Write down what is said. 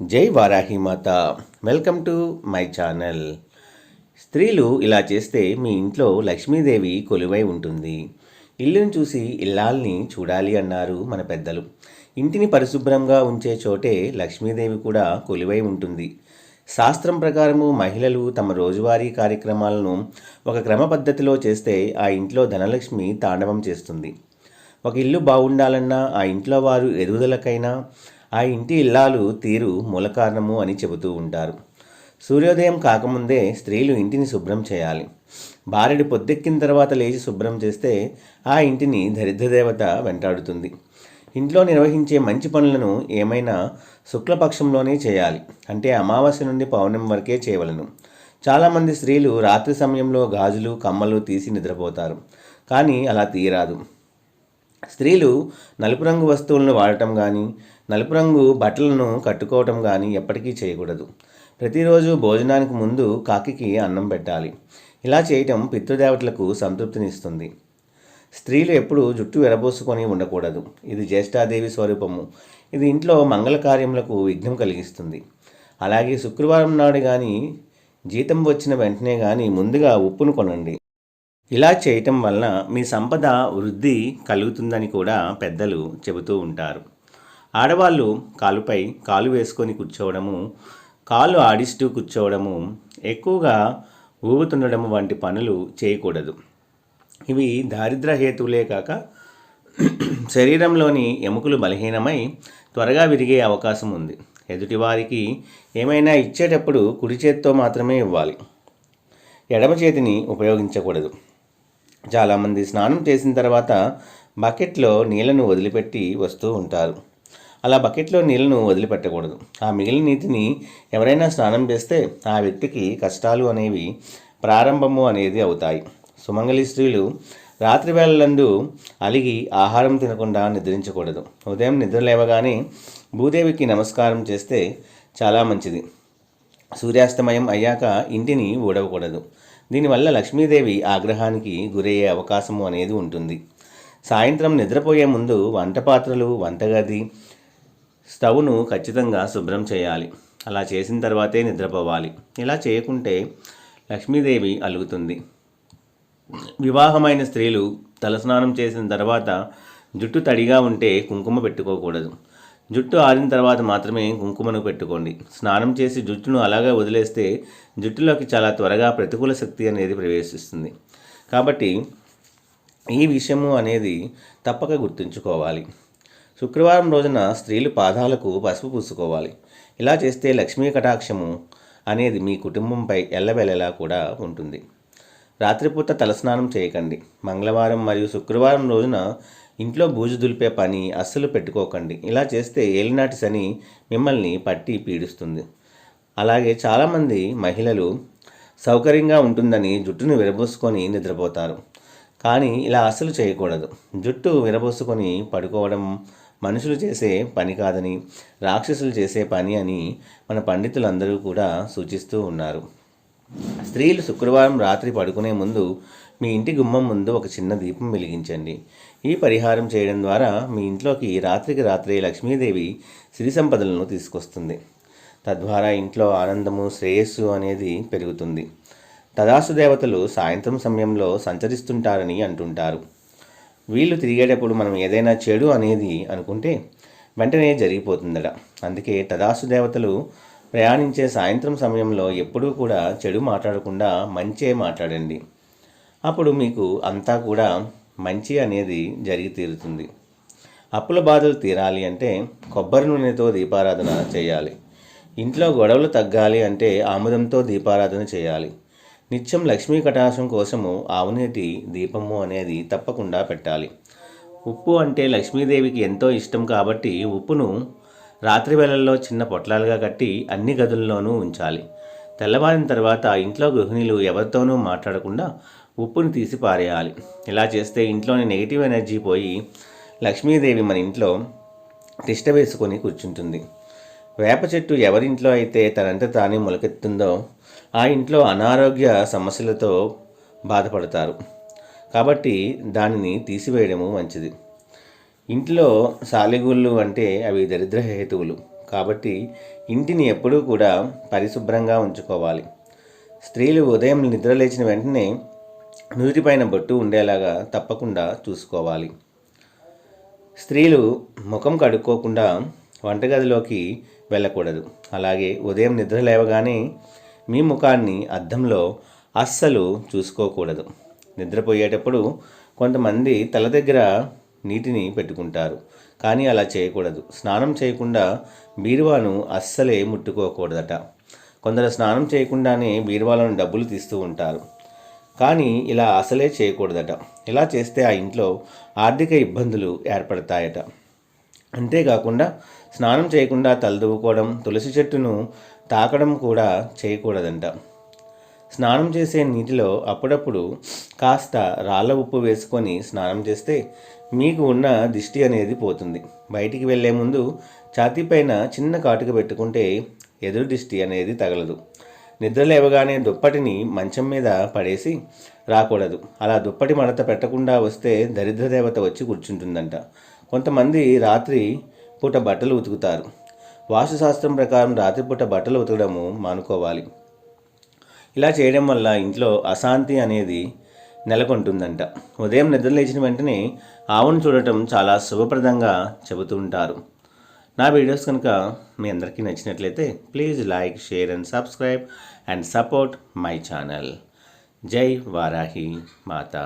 జై Varahimata welcome to my channel. స్త్రీలు ఇలా చేస్తే మీ ఇంట్లో లక్ష్మీదేవి కొలువై ఉంటుంది. ఇల్లును చూసి ఇల్లాల్ని చూడాలి అన్నారు మన పెద్దలు. ఇంటిని పరిశుభ్రంగా ఉంచే చోటే లక్ష్మీదేవి కూడా కొలువై ఉంటుంది. శాస్త్రం ప్రకారము మహిళలు తమ రోజువారీ కార్యక్రమాలను ఒక క్రమ పద్ధతిలో చేస్తే ఆ ఇంట్లో ధనలక్ష్మి తాండవం చేస్తుంది. ఒక ఇల్లు బాగుండాలన్నా ఆ ఇంట్లో వారు ఎదుగుదలకైనా ఆ ఇంటి ఇల్లాలు తీరు మూల కారణము అని చెబుతూ ఉంటారు. సూర్యోదయం కాకముందే స్త్రీలు ఇంటిని శుభ్రం చేయాలి. బారెడు పొద్దెక్కిన తర్వాత లేచి శుభ్రం చేస్తే ఆ ఇంటిని దరిద్రదేవత వెంటాడుతుంది. ఇంట్లో నిర్వహించే మంచి పనులను ఏమైనా శుక్లపక్షంలోనే చేయాలి. అంటే అమావాస్య నుండి పౌర్ణమి వరకే చేయవలను. చాలామంది స్త్రీలు రాత్రి సమయంలో గాజులు కమ్మలు తీసి నిద్రపోతారు. కానీ అలా తీయరాదు స్త్రీలు నలుపు రంగు వస్తువులను వాడటం కానీ నలుపు రంగు బట్టలను కట్టుకోవటం కానీ ఎప్పటికీ చేయకూడదు. ప్రతిరోజు భోజనానికి ముందు కాకికి అన్నం పెట్టాలి. ఇలా చేయటం పితృదేవతలకు సంతృప్తినిస్తుంది. స్త్రీలు ఎప్పుడూ జుట్టు ఎరబోసుకొని ఉండకూడదు. ఇది జ్యేష్ఠాదేవి స్వరూపము. ఇది ఇంట్లో మంగళ కార్యములకు విఘ్నం కలిగిస్తుంది. అలాగే శుక్రవారం నాడు కానీ జీతం వచ్చిన వెంటనే కానీ ముందుగా ఉప్పును కొనండి. ఇలా చేయటం వలన మీ సంపద వృద్ధి కలుగుతుందని కూడా పెద్దలు చెబుతూ ఉంటారు. ఆడవాళ్ళు కాలుపై కాలు వేసుకొని కూర్చోవడము కాళ్ళు ఆడిస్తూ కూర్చోవడము ఎక్కువగా ఊగుతుండడము వంటి పనులు చేయకూడదు. ఇవి దారిద్ర హేతువులే కాక శరీరంలోని ఎముకలు బలహీనమై త్వరగా విరిగే అవకాశం ఉంది. ఎదుటివారికి ఏమైనా ఇచ్చేటప్పుడు కుడి చేత్తో మాత్రమే ఇవ్వాలి. ఎడమ చేతిని ఉపయోగించకూడదు. చాలామంది స్నానం చేసిన తర్వాత బకెట్లో నీళ్ళను వదిలిపెట్టి వస్తూ ఉంటారు. అలా బకెట్లో నీళ్ళను వదిలిపెట్టకూడదు. ఆ మిగిలిన నీటిని ఎవరైనా స్నానం చేస్తే ఆ వ్యక్తికి కష్టాలు అనేవి ప్రారంభము అనేది అవుతాయి. సుమంగళి స్త్రీలు రాత్రి వేళలందు అలిగి ఆహారం తినకుండా నిద్రించకూడదు. ఉదయం నిద్ర లేవగానే భూదేవికి నమస్కారం చేస్తే చాలా మంచిది. సూర్యాస్తమయం అయ్యాక ఇంటిని ఊడవకూడదు. దీనివల్ల లక్ష్మీదేవి ఆగ్రహానికి గురయ్యే అవకాశము అనేది ఉంటుంది. సాయంత్రం నిద్రపోయే ముందు వంట పాత్రలు వంటగది స్టవ్ను ఖచ్చితంగా శుభ్రం చేయాలి. అలా చేసిన తర్వాతే నిద్రపోవాలి. ఇలా చేయకుంటే లక్ష్మీదేవి అలుగుతుంది. వివాహమైన స్త్రీలు తలస్నానం చేసిన తర్వాత జుట్టు తడిగా ఉంటే కుంకుమ పెట్టుకోకూడదు. జుట్టు ఆరిన తర్వాత మాత్రమే కుంకుమను పెట్టుకోండి. స్నానం చేసి జుట్టును అలాగే వదిలేస్తే జుట్టులోకి చాలా త్వరగా ప్రతికూల శక్తి అనేది ప్రవేశిస్తుంది. కాబట్టి ఈ విషయము అనేది తప్పక గుర్తుంచుకోవాలి. శుక్రవారం రోజున స్త్రీలు పాదాలకు పసుపు పూసుకోవాలి. ఇలా చేస్తే లక్ష్మీ కటాక్షము అనేది మీ కుటుంబంపై ఎల్లవెల్లలా కూడా ఉంటుంది. రాత్రిపూట తలస్నానం చేయకండి. మంగళవారం మరియు శుక్రవారం రోజున ఇంట్లో బూజు దులిపే పని అస్సలు పెట్టుకోకండి. ఇలా చేస్తే ఏలినాటి శని మిమ్మల్ని పట్టి పీడిస్తుంది. అలాగే చాలామంది మహిళలు సౌకర్యంగా ఉంటుందని జుట్టును విరబోసుకొని నిద్రపోతారు. కానీ ఇలా అస్సలు చేయకూడదు. జుట్టు విరబోసుకొని పడుకోవడం మనుషులు చేసే పని కాదని రాక్షసులు చేసే పని అని మన పండితులందరూ కూడా సూచిస్తూ ఉన్నారు. స్త్రీలు శుక్రవారం రాత్రి పడుకునే ముందు మీ ఇంటి గుమ్మం ముందు ఒక చిన్న దీపం వెలిగించండి. ఈ పరిహారం చేయడం ద్వారా మీ ఇంట్లోకి రాత్రికి రాత్రి లక్ష్మీదేవి సిరి సంపదలను తీసుకొస్తుంది. తద్వారా ఇంట్లో ఆనందము శ్రేయస్సు అనేది పెరుగుతుంది. తదాసు దేవతలు సాయంత్రం సమయంలో సంచరిస్తుంటారని అంటుంటారు. వీళ్ళు తిరిగేటప్పుడు మనం ఏదైనా చెడు అనేది అనుకుంటే వెంటనే జరిగిపోతుందట. అందుకే తదాసు దేవతలు ప్రయాణించే సాయంత్రం సమయంలో ఎప్పుడూ కూడా చెడు మాట్లాడకుండా మంచే మాట్లాడండి. అప్పుడు మీకు అంతా కూడా మంచి అనేది జరిగి తీరుతుంది. అప్పుల బాధలు తీరాలి అంటే కొబ్బరి నూనెతో దీపారాధన చేయాలి. ఇంట్లో గొడవలు తగ్గాలి అంటే ఆముదంతో దీపారాధన చేయాలి. నిత్యం లక్ష్మీ కటాసం కోసము ఆవునీటి దీపము అనేది తప్పకుండా పెట్టాలి. ఉప్పు అంటే లక్ష్మీదేవికి ఎంతో ఇష్టం కాబట్టి ఉప్పును రాత్రి వేళల్లో చిన్న పొట్లాలుగా కట్టి అన్ని గదుల్లోనూ ఉంచాలి. తెల్లవారిన తర్వాత ఇంట్లో గృహిణులు ఎవరితోనూ మాట్లాడకుండా ఉప్పును తీసి పారేయాలి. ఇలా చేస్తే ఇంట్లోని నెగిటివ్ ఎనర్జీ పోయి లక్ష్మీదేవి మన ఇంట్లో తిష్ట వేసుకొని కూర్చుంటుంది. వేప చెట్టు ఎవరింట్లో అయితే తనంత తానే మొలకెత్తుందో ఆ ఇంట్లో అనారోగ్య సమస్యలతో బాధపడతారు. కాబట్టి దానిని తీసివేయడము మంచిది. ఇంట్లో సాలెగూళ్ళు అంటే అవి దరిద్ర హేతువులు. కాబట్టి ఇంటిని ఎప్పుడూ కూడా పరిశుభ్రంగా ఉంచుకోవాలి. స్త్రీలు ఉదయం నిద్ర లేచిన వెంటనే నుదిటిపైన బొట్టు ఉండేలాగా తప్పకుండా చూసుకోవాలి. స్త్రీలు ముఖం కడుక్కోకుండా వంటగదిలోకి వెళ్ళకూడదు. అలాగే ఉదయం నిద్ర లేవగానే మీ ముఖాన్ని అద్దంలో అస్సలు చూసుకోకూడదు. నిద్రపోయేటప్పుడు కొంతమంది తల దగ్గర నీటిని పెట్టుకుంటారు. కానీ అలా చేయకూడదు. స్నానం చేయకుండా బీరువాను అస్సలే ముట్టుకోకూడదట. కొందరు స్నానం చేయకుండానే బీరువాలను డబ్బులు తీస్తూ ఉంటారు. కానీ ఇలా అసలే చేయకూడదట. ఇలా చేస్తే ఆ ఇంట్లో ఆర్థిక ఇబ్బందులు ఏర్పడతాయట. అంతేకాకుండా స్నానం చేయకుండా తలదువ్వుకోవడం తులసి చెట్టును తాకడం కూడా చేయకూడదంట. స్నానం చేసే నీటిలో అప్పుడప్పుడు కాస్త రాళ్ళ ఉప్పు వేసుకొని స్నానం చేస్తే మీకు ఉన్న దిష్టి అనేది పోతుంది. బయటికి వెళ్ళే ముందు ఛాతీపైన చిన్న కాటుక పెట్టుకుంటే ఎదురు దిష్టి అనేది తగలదు. నిద్ర లేవగానే దుప్పటిని మంచం మీద పడేసి రాకూడదు. అలా దుప్పటి మడత పెట్టకుండా వస్తే దరిద్ర దేవత వచ్చి కూర్చుంటుందంట. కొంతమంది రాత్రి పూట బట్టలు ఉతుకుతారు. వాస్తుశాస్త్రం ప్రకారం రాత్రిపూట బట్టలు ఉతకడము మానుకోవాలి. ఇలా చేయడం వల్ల ఇంట్లో అశాంతి అనేది నెలకొంటుందంట. ఉదయం నిద్ర లేచిన వెంటనే ఆవును చూడటం చాలా శుభప్రదంగా చెబుతూ ఉంటారు నా వీడియోస్ కనుక మీ అందరికీ నచ్చినట్లయితే please like share and subscribe and support my channel. జై వారాహి మాతా.